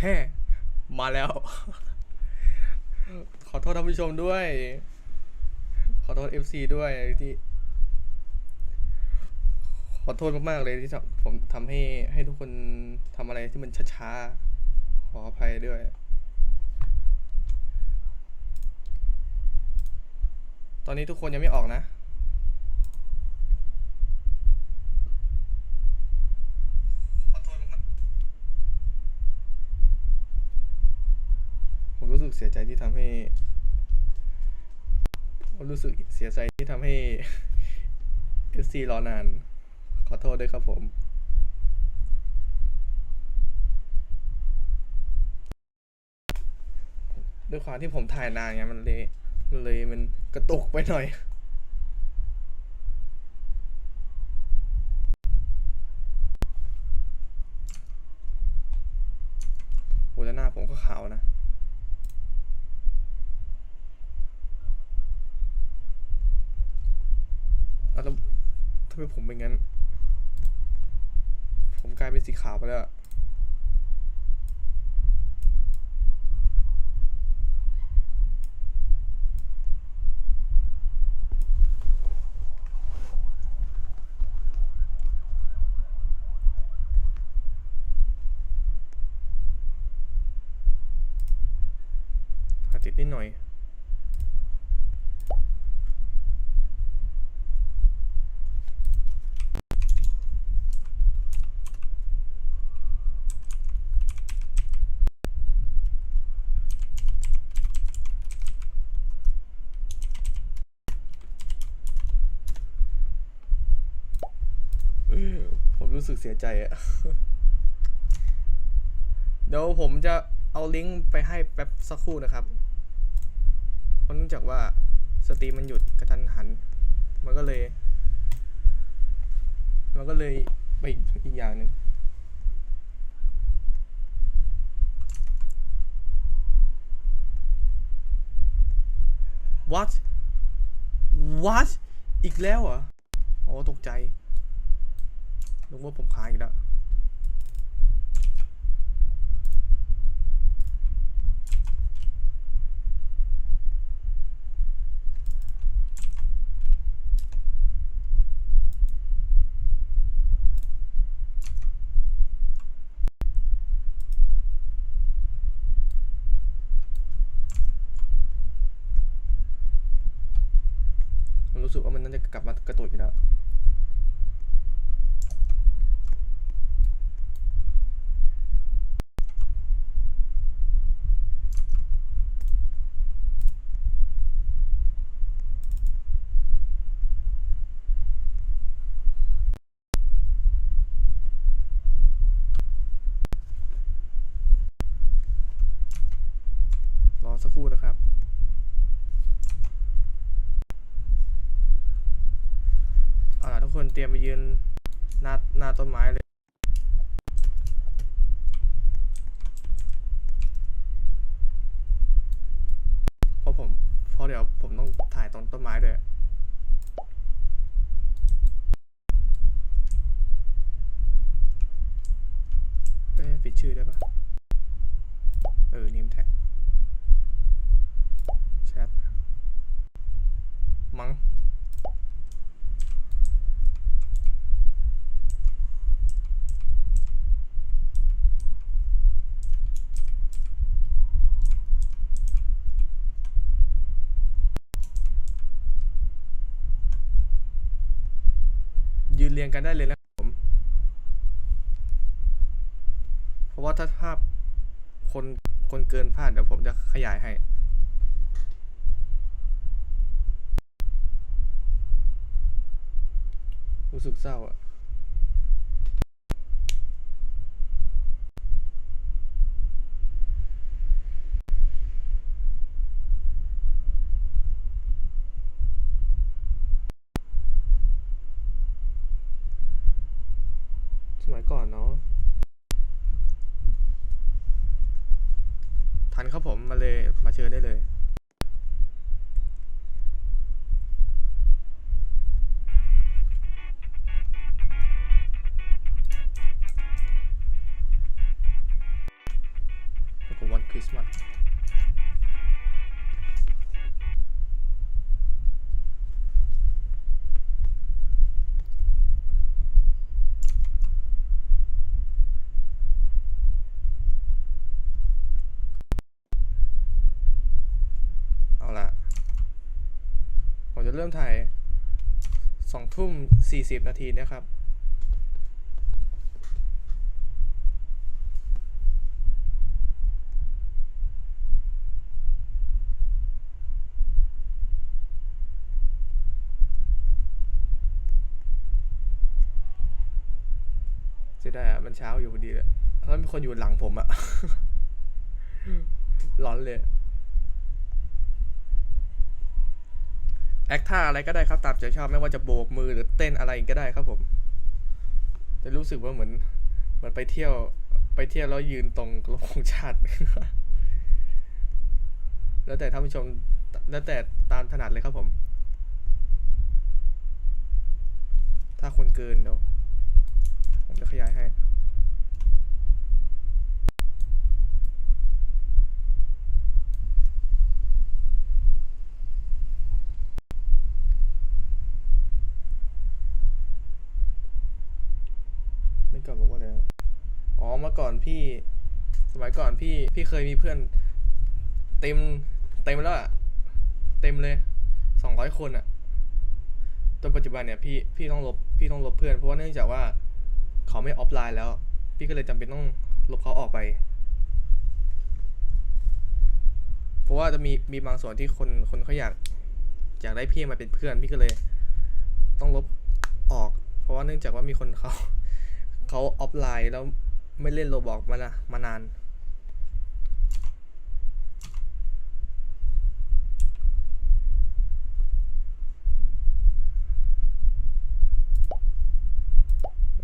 แฮ่มาแล้ว ขอโทษท่านผู้ชมด้วย ขอโทษ FC ด้วยที่ ขอโทษมากๆเลยที่ทำผมทำให้ให้ทุกคนทำอะไรที่มันช้าๆ ขออภัยด้วยตอนนี้ทุกคนยังไม่ออกนะ ขอโทษมากๆผมรู้สึก เสียใจที่ทำให้รู้สึกเสียใจที่ทำให้ FC รอนาน ขอโทษด้วยครับผมด้วยความที่ผมถ่ายนานไงมันเลยมันเลยมันกระตุกไปหน่อย โอ้แล้วหน้าผมก็ขาวนะ เอาแล้วทำไมผมเป็นงั้น ผมกลายเป็นสีขาวไปแล้วติดนิดหน่อย เออผมรู้ สียใจอะเดี๋ยวผมจะเอาลิงก์ไปให้แป๊บสักครู่นะครับเพราะเนื่องจากว่าสตรีมมันหยุดกระทันหัน มันก็เลย มันก็เลยไปอีกอย่างหนึ่ง what what อีกแล้วเหรอ อ๋อ ตกใจ นึกว่าผมค้างอีกแล้ว ผมรู้สึกว่ามันน่าจะกลับมากระตุกอีกแล้ว รอสักครู่นะครับ เอาล่ะทุกคนเตรียมไปยืนหน้าหน้าต้นไม้เลย เพราะผม เพราะเดี๋ยวผม ต้องถ่ายตรงต้นไม้ด้วย เอ้ยปิดชื่อได้ปะเออ name tag chat มั้ง ยืนเรียงกันได้เลยนะครับผม เพราะว่าถ้าภาพคนคนเกินพลาดเดี๋ยวผมจะขยายให้รู้สึกเศร้าอะ ริสต์มาสเอาละผมจะเริ่มถ่ายสองทุ่มสี่สิบนาทีนะครับ เสียดายอะมันเช้าอยู่พอดีเลยแล้วมีคนอยู่หลังผมอะร้อนเลย แอคท่าอะไรก็ได้ครับตามใจชอบไม่ว่าจะโบกมือหรือเต้นอะไรก็ได้ครับผม จะรู้สึกว่าเหมือนเหมือนไปเที่ยว ไปเที่ยวแล้วยืนตรงรบธงชาติ แล้วแต่ท่านผู้ชม แล้วแต่ตามถนัดเลยครับผม ถ้าคนเกินเดี๋ยว ผมจะขยายให้ ไม่ก่อนบอกว่าอะไรอ๋อเมื่อก่อนพี่ สมัยก่อนพี่พี่เคยมีเพื่อน เต็มเต็มแล้วอะเต็มเลยสองร้อยคนอะจนปัจจุบันเนี่ยพี่พี่ต้องลบพี่ต้องลบเพื่อนเพราะว่าเนื่องจากว่า เขาไม่ออฟไลน์แล้ว พี่ก็เลยจำเป็นต้องลบเขาออกไป เพราะว่าจะมีมีบางส่วนที่คนคนเขาอยากอยากได้พี่มาเป็นเพื่อน พี่ก็เลย ต้องลบออก เพราะว่าเนื่องจากว่ามีคนเขาเขาออฟไลน์แล้วไม่เล่นโรบอกมานะมานาน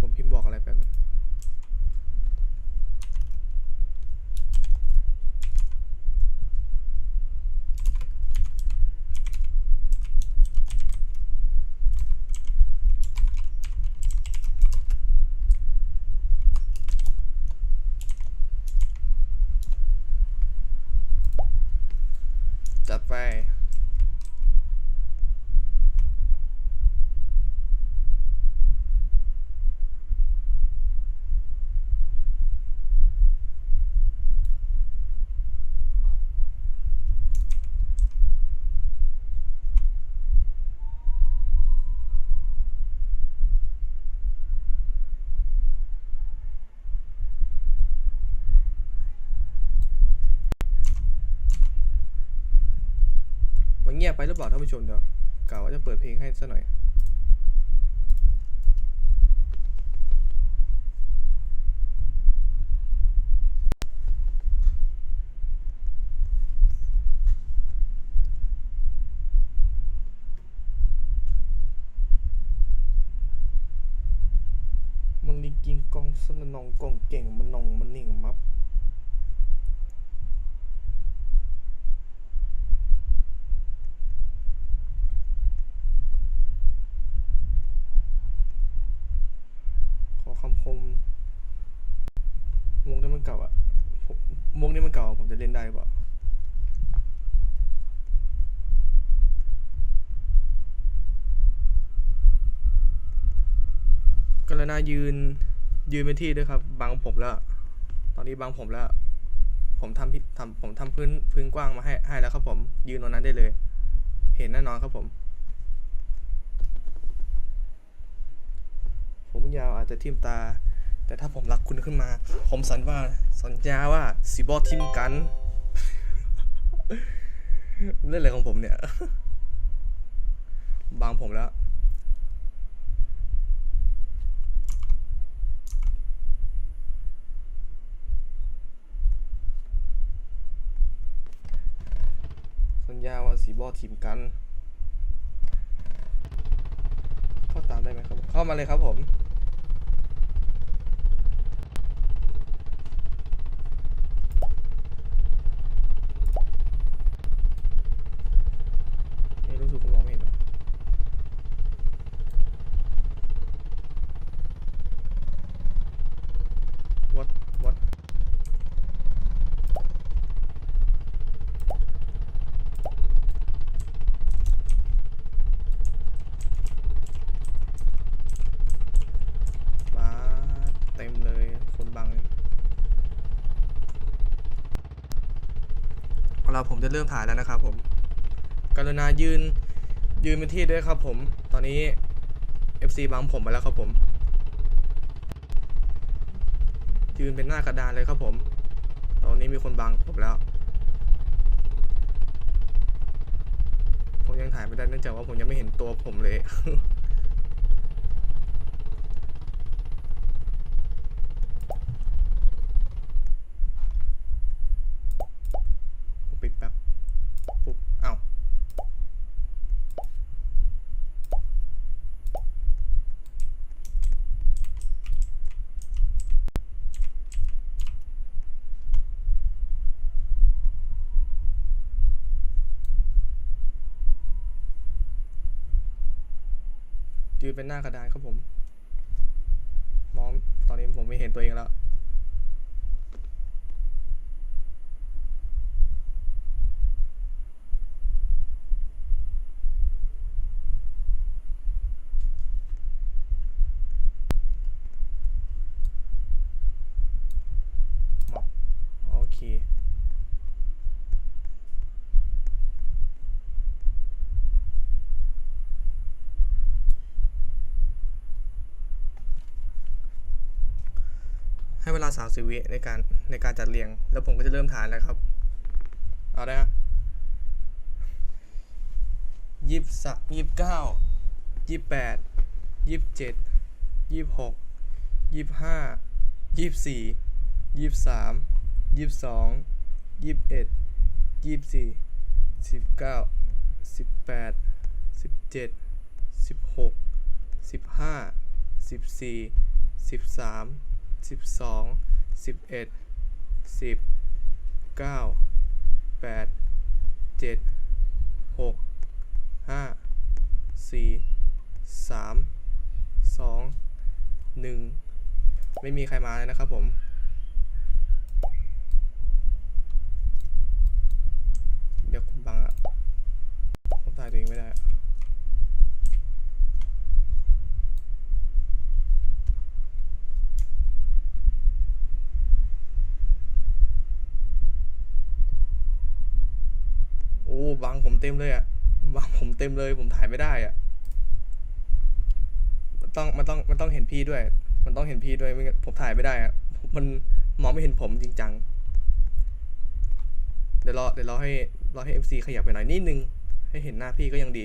ผมพิมพ์บอกอะไรแป๊บนึง จั งียบไปหรือเปล่าท่านผู้ชมเดี๋ยวกล่าวว่าจะเปิดเพลงให้ซะหน่อยมันลิกิงกองสนนองกองเก่งมันนองมันนิ่งมับ ขอคำคมมุกนี้มันเก่าอะผมาผมจะเล่นได้เปล่าก็แล้วนะยืนยืนเป็นที่ด้วยครับบังผมแล้ว ตอนนี้บังผมแล้ว ผมทำพิทำผมทำพื้นพื้นกว้างมาให้ให้แล้วครับผม ยืนตรงนั้นได้เลย เห็นแน่นอนครับผม ผมยาวอาจจะทิ่มตา แต่ถ้าผมรักคุณขึ้นมา ผมสัญว่าสัญญาว่าสิบอทิมกัน เล่นอะไรของผมเนี่ย บางผมแล้วสัญญาว่าสีบอทีมกัน เข้าตามได้ไหมครับ เข้ามาเลยครับผม เราผมจะเริ่มถ่ายแล้วนะครับผมกรุณายืนยืนเป็นที่ด้วยครับผมตอนนี้ FC บังผมไปแล้วครับผม ยืนเป็นหน้ากระดานเลยครับผม ตอนนี้มีคนบังผมแล้ว ผมยังถ่ายไม่ได้เนื่องจากว่าผมยังไม่เห็นตัวผมเลย ผมปิดแป๊บ ปุ๊บ เอ้า ยืนเป็นหน้ากระดานครับผม มองตอนนี้ผมไม่เห็นตัวเองแล้ว มาโอเค ให้เว ลาสามสิบวิในการในการจัดเรียง แล้วผมก็จะเริ่มถ่ายแล้วครับ เอาได้นะยี่สิบสยี่สิบเก้ายี่สิบแปดยี่สิบเจ็ดยี่สิบหกยี่สิบห้ายี่สิบสี่ยี่สิบสามยี่สิบสองยี่สิบเอ็ดยี่สิบสี่สิบเก้าสิบแปดสิบเจ็ดสิบหกสิบห้าสิบสี่สิบสาม สิบสองสิบเอ็ดสิบเก้าแปดเจ็ดหกห้าสี่สามสองหนึ่งไม่มีใครมาเลยนะครับผม เดี๋ยวผมบังอะ ผมถ่ายตัวเองไม่ได้อะ โอ้บังผมเต็มเลยอะบังผมเต็มเลยผมถ่ายไม่ได้อะมันต้องมันต้องมันต้องเห็นพี่ด้วย มันต้องเห็นพี่ด้วยไม่งั้นผมถ่ายไม่ได้อะมันมองไม่เห็นผมจริงจังเดี๋ยวรอเดี๋ยวรอให้รอให้ FC ขยับไปหน่อยนิดนึง ให้เห็นหน้าพี่ก็ยังดี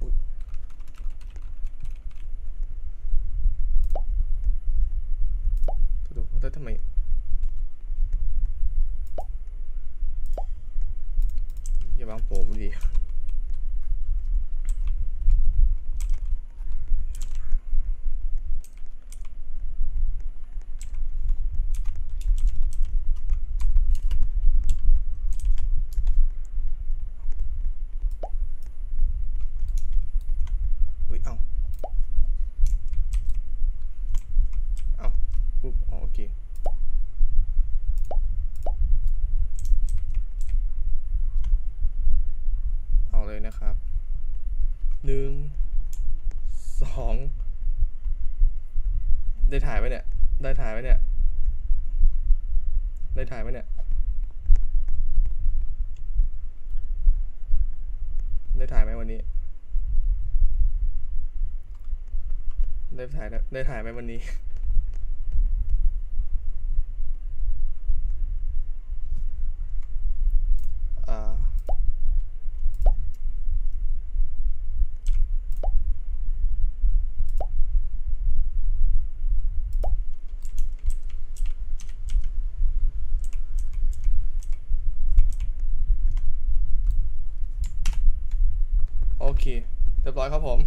อุ๊ยดูว่าทำไม อย่าบัง ผมดิอุ้ย เอาเอาปุ๊บอ๋อโอเค เอาเลยนะครับ หนึ่ง สอง ได้ ถ่ายไหมเนี่ย ได้ถ่ายไหมเนี่ย ได้ถ่ายไหมเนี่ย ได้ถ่ายไหมวันนี้ ได้ถ่ายได้ถ่ายไหมวันนี้ เคเรียบร้อยครับผม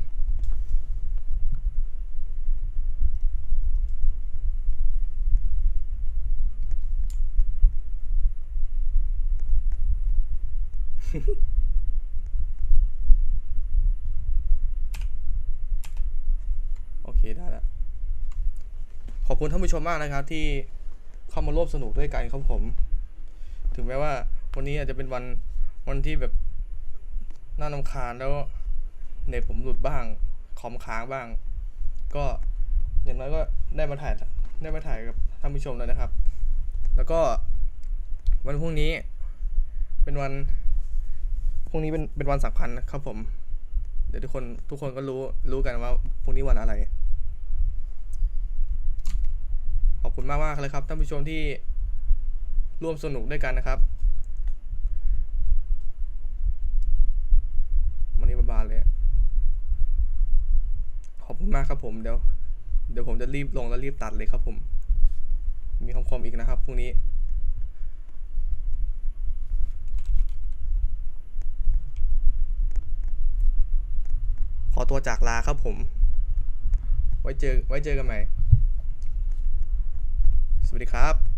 โอเค ได้แล้ว ขอบคุณท่านผู้ชมมากนะครับ ที่เข้ามาร่วมสนุกด้วยกันครับผม ถึงแม้ว่าวันนี้อาจจะเป็นวันวันที่แบบ น่านำคาญแล้วเน็ตผมหลุดบ้าง คอมค้างบ้าง ก็อย่างน้อยก็ได้มาถ่ายได้มาถ่ายกับท่านผู้ชมแล้วนะครับ แล้วก็วันพรุ่งนี้เป็นวันพรุ่งนี้เป็นเป็นวันสำคัญนะครับผม เดี๋ยวทุกคนทุกคนก็รู้รู้กันว่าพรุ่งนี้วันอะไร ขอบคุณมากมากเลยครับท่านผู้ชมที่ร่วมสนุกด้วยกันนะครับ วันนี้บานๆเลย ขอบคุณมากครับผมเดี๋ยวเดี๋ยวผมจะรีบลงแล้วรีบตัดเลยครับผม มีคำคมอีกนะครับพรุ่งนี้ขอตัวจากลาครับผม ไว้เจอ ไว้เจอกันใหม่ สวัสดีครับ